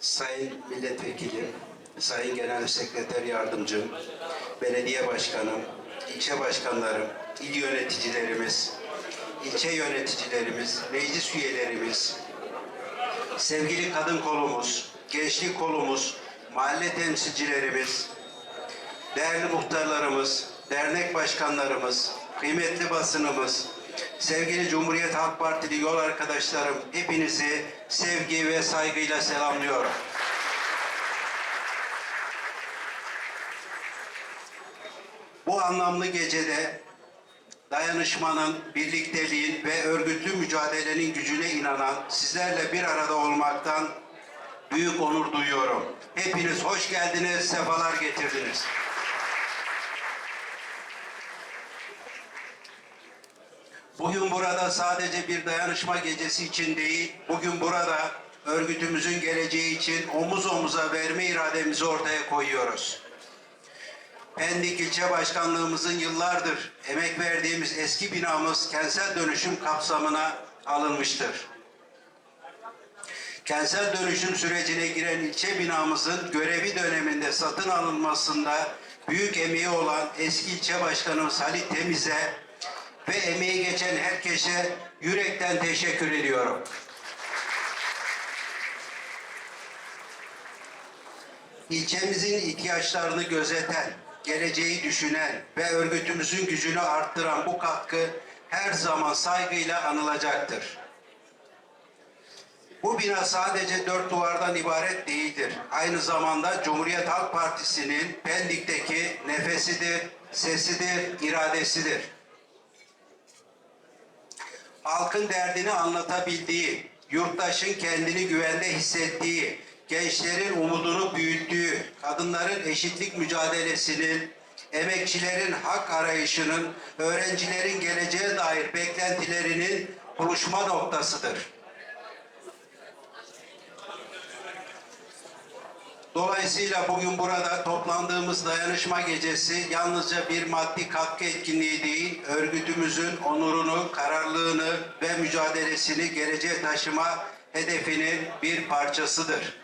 Sayın Milletvekili, Sayın Genel Sekreter Yardımcım, Belediye Başkanım, ilçe başkanlarım, il yöneticilerimiz, ilçe yöneticilerimiz, meclis üyelerimiz, sevgili kadın kolumuz, gençlik kolumuz, mahalle temsilcilerimiz, değerli muhtarlarımız, dernek başkanlarımız, kıymetli basınımız, sevgili Cumhuriyet Halk Partili yol arkadaşlarım, hepinizi sevgi ve saygıyla selamlıyorum. Bu anlamlı gecede dayanışmanın, birlikteliğin ve örgütlü mücadelenin gücüne inanan sizlerle bir arada olmaktan büyük onur duyuyorum. Hepiniz hoş geldiniz, sefalar getirdiniz. Bugün burada sadece bir dayanışma gecesi için değil, bugün burada örgütümüzün geleceği için omuz omuza verme irademizi ortaya koyuyoruz. Pendik ilçe başkanlığımızın yıllardır emek verdiğimiz eski binamız kentsel dönüşüm kapsamına alınmıştır. Kentsel dönüşüm sürecine giren ilçe binamızın görevi döneminde satın alınmasında büyük emeği olan eski ilçe başkanımız Halit Temiz'e ve emeği geçen herkese yürekten teşekkür ediyorum. İlçemizin ihtiyaçlarını gözeten, geleceği düşünen ve örgütümüzün gücünü arttıran bu katkı her zaman saygıyla anılacaktır. Bu bina sadece dört duvardan ibaret değildir. Aynı zamanda Cumhuriyet Halk Partisi'nin Pendik'teki nefesidir, sesidir, iradesidir. Halkın derdini anlatabildiği, yurttaşın kendini güvende hissettiği, gençlerin umudunu büyüttüğü, kadınların eşitlik mücadelesinin, emekçilerin hak arayışının, öğrencilerin geleceğe dair beklentilerinin buluşma noktasıdır. Dolayısıyla bugün burada toplandığımız dayanışma gecesi yalnızca bir maddi katkı etkinliği değil, örgütümüzün onurunu, kararlılığını ve mücadelesini geleceğe taşıma hedefinin bir parçasıdır.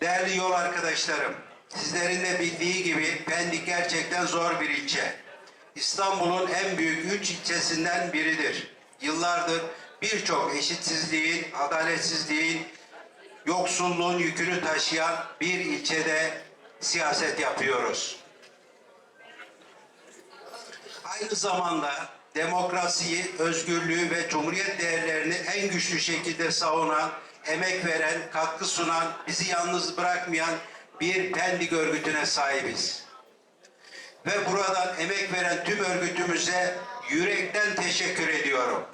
Değerli yol arkadaşlarım, sizlerin de bildiği gibi Pendik gerçekten zor bir ilçe. İstanbul'un en büyük üç ilçesinden biridir. Yıllardır birçok eşitsizliğin, adaletsizliğin, yoksulluğun yükünü taşıyan bir ilçede siyaset yapıyoruz. Aynı zamanda demokrasiyi, özgürlüğü ve cumhuriyet değerlerini en güçlü şekilde savunan, emek veren, katkı sunan, bizi yalnız bırakmayan bir Pendik örgütüne sahibiz. Ve buradan emek veren tüm örgütümüze yürekten teşekkür ediyorum.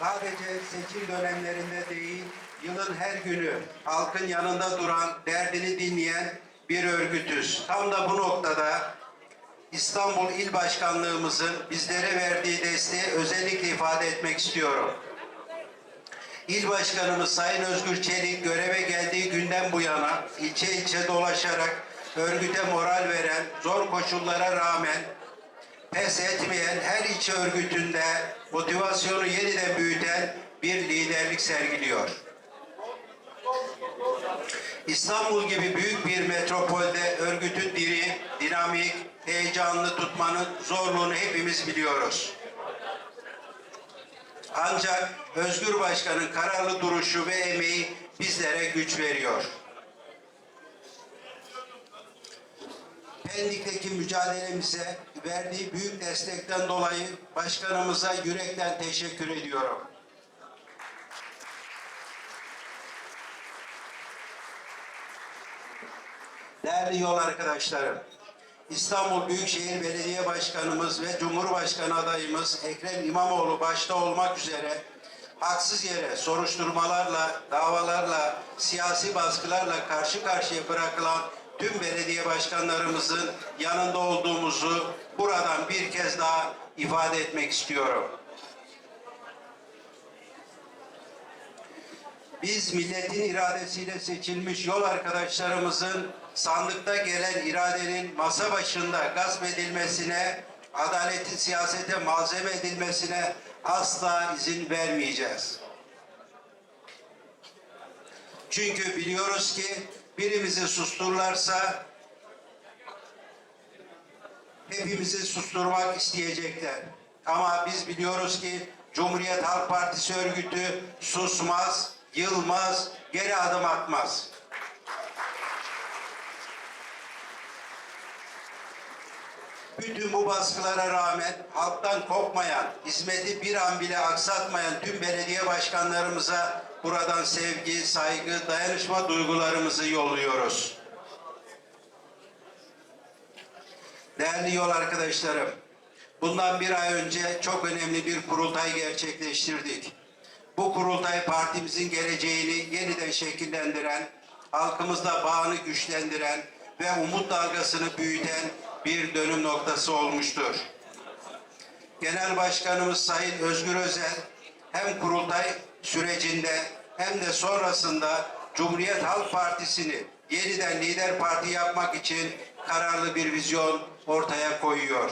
Sadece seçim dönemlerinde değil, yılın her günü halkın yanında duran, derdini dinleyen bir örgütüz. Tam da bu noktada İstanbul İl Başkanlığımızın bizlere verdiği desteği özellikle ifade etmek istiyorum. İl Başkanımız Sayın Özgür Çelik göreve geldiği günden bu yana ilçe ilçe dolaşarak örgüte moral veren, zor koşullara rağmen pes etmeyen her ilçe örgütünde motivasyonu yeniden büyüten bir liderlik sergiliyor. İstanbul gibi büyük bir metropolde örgütü diri, dinamik, heyecanlı tutmanın zorluğunu hepimiz biliyoruz. Ancak Özgür Başkan'ın kararlı duruşu ve emeği bizlere güç veriyor. Pendik'teki mücadelemize verdiği büyük destekten dolayı başkanımıza yürekten teşekkür ediyorum. Değerli yol arkadaşlarım, İstanbul Büyükşehir Belediye Başkanımız ve Cumhurbaşkanı adayımız Ekrem İmamoğlu başta olmak üzere haksız yere soruşturmalarla, davalarla, siyasi baskılarla karşı karşıya bırakılan tüm belediye başkanlarımızın yanında olduğumuzu buradan bir kez daha ifade etmek istiyorum. Biz milletin iradesiyle seçilmiş yol arkadaşlarımızın sandıkta gelen iradenin masa başında gasp edilmesine, adaletin siyasete malzeme edilmesine asla izin vermeyeceğiz. Çünkü biliyoruz ki birimizi sustururlarsa hepimizi susturmak isteyecekler. Ama biz biliyoruz ki Cumhuriyet Halk Partisi örgütü susmaz, yılmaz, geri adım atmaz. Bütün bu baskılara rağmen halktan kopmayan, hizmeti bir an bile aksatmayan tüm belediye başkanlarımıza buradan sevgi, saygı, dayanışma duygularımızı yolluyoruz. Değerli yol arkadaşlarım, bundan bir ay önce çok önemli bir kurultay gerçekleştirdik. Bu kurultay partimizin geleceğini yeniden şekillendiren, halkımızla bağını güçlendiren ve umut dalgasını büyüten bir dönüm noktası olmuştur. Genel Başkanımız Sayın Özgür Özel hem kurultay sürecinde hem de sonrasında Cumhuriyet Halk Partisi'ni yeniden lider parti yapmak için kararlı bir vizyon ortaya koyuyor.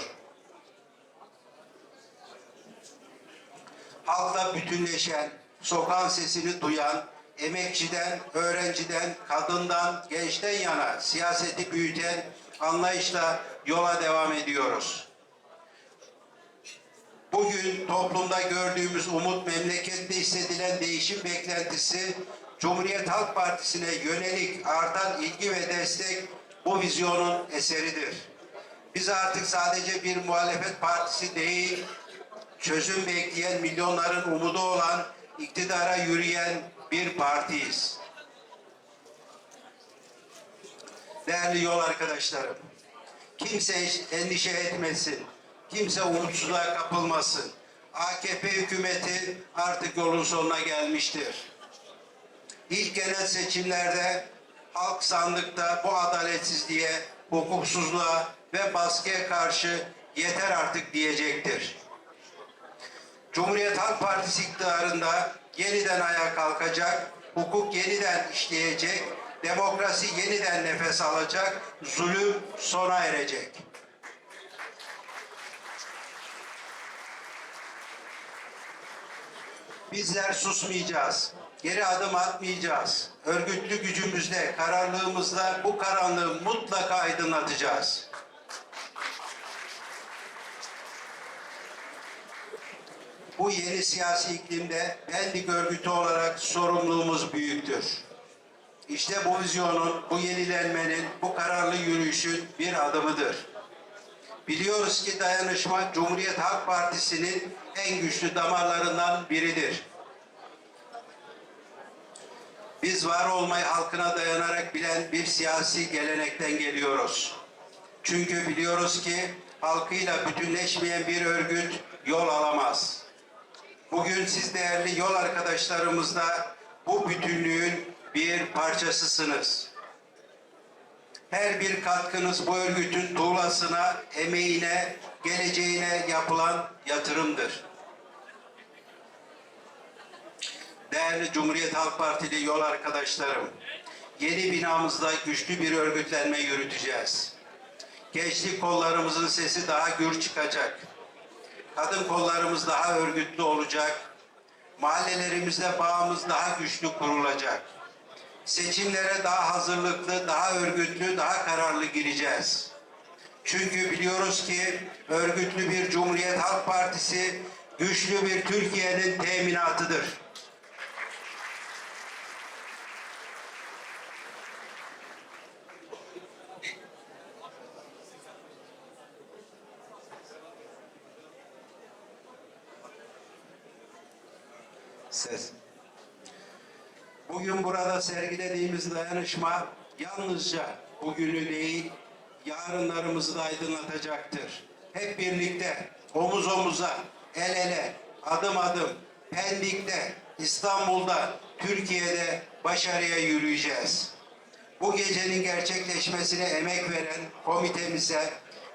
Halkla bütünleşen, sokağın sesini duyan, emekçiden, öğrenciden, kadından, gençten yana siyaseti büyüten anlayışla yola devam ediyoruz. Bugün toplumda gördüğümüz umut, memlekette hissedilen değişim beklentisi, Cumhuriyet Halk Partisi'ne yönelik artan ilgi ve destek bu vizyonun eseridir. Biz artık sadece bir muhalefet partisi değil, çözüm bekleyen milyonların umudu olan, iktidara yürüyen bir partiyiz. Değerli yol arkadaşlarım, kimse endişe etmesin, kimse umutsuzluğa kapılmasın. AKP hükümeti artık yolun sonuna gelmiştir. İlk genel seçimlerde halk sandıkta bu adaletsizliğe, hukuksuzluğa ve baskıya karşı yeter artık diyecektir. Cumhuriyet Halk Partisi iktidarında yeniden ayağa kalkacak, hukuk yeniden işleyecek, demokrasi yeniden nefes alacak, zulüm sona erecek. Bizler susmayacağız. Geri adım atmayacağız. Örgütlü gücümüzle, kararlılığımızla bu karanlığı mutlaka aydınlatacağız. Bu yeni siyasi iklimde Pendik örgütü olarak sorumluluğumuz büyüktür. İşte bu vizyonun, bu yenilenmenin, bu kararlı yürüyüşün bir adımıdır. Biliyoruz ki dayanışma Cumhuriyet Halk Partisi'nin en güçlü damarlarından biridir. Biz var olmayı halkına dayanarak bilen bir siyasi gelenekten geliyoruz. Çünkü biliyoruz ki halkıyla bütünleşmeyen bir örgüt yol alamaz. Bugün siz değerli yol arkadaşlarımızla bu bütünlüğün bir parçasısınız. Her bir katkınız bu örgütün tuğlasına, emeğine, geleceğine yapılan yatırımdır. Değerli Cumhuriyet Halk Partili yol arkadaşlarım, yeni binamızda güçlü bir örgütlenme yürüteceğiz. Gençlik kollarımızın sesi daha gür çıkacak. Kadın kollarımız daha örgütlü olacak. Mahallelerimizde bağımız daha güçlü kurulacak. Seçimlere daha hazırlıklı, daha örgütlü, daha kararlı gireceğiz. Çünkü biliyoruz ki örgütlü bir Cumhuriyet Halk Partisi güçlü bir Türkiye'nin teminatıdır. Ses. Bugün burada sergilediğimiz dayanışma yalnızca bugünü değil, yarınlarımızı da aydınlatacaktır. Hep birlikte, omuz omuza, el ele, adım adım, Pendik'te, İstanbul'da, Türkiye'de başarıya yürüyeceğiz. bu gecenin gerçekleşmesine emek veren komitemize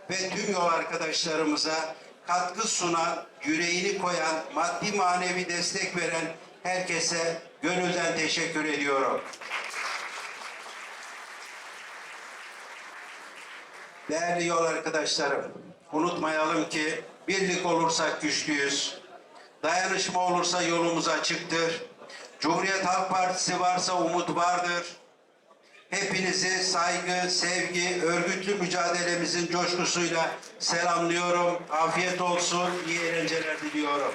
ve tüm yol arkadaşlarımıza katkı sunan, yüreğini koyan, maddi manevi destek veren herkese gönülden teşekkür ediyorum. Değerli yol arkadaşlarım, unutmayalım ki birlik olursak güçlüyüz. Dayanışma olursa yolumuz açıktır. Cumhuriyet Halk Partisi varsa umut vardır. Hepinizi saygı, sevgi, örgütlü mücadelemizin coşkusuyla selamlıyorum. Afiyet olsun, iyi eğlenceler diliyorum.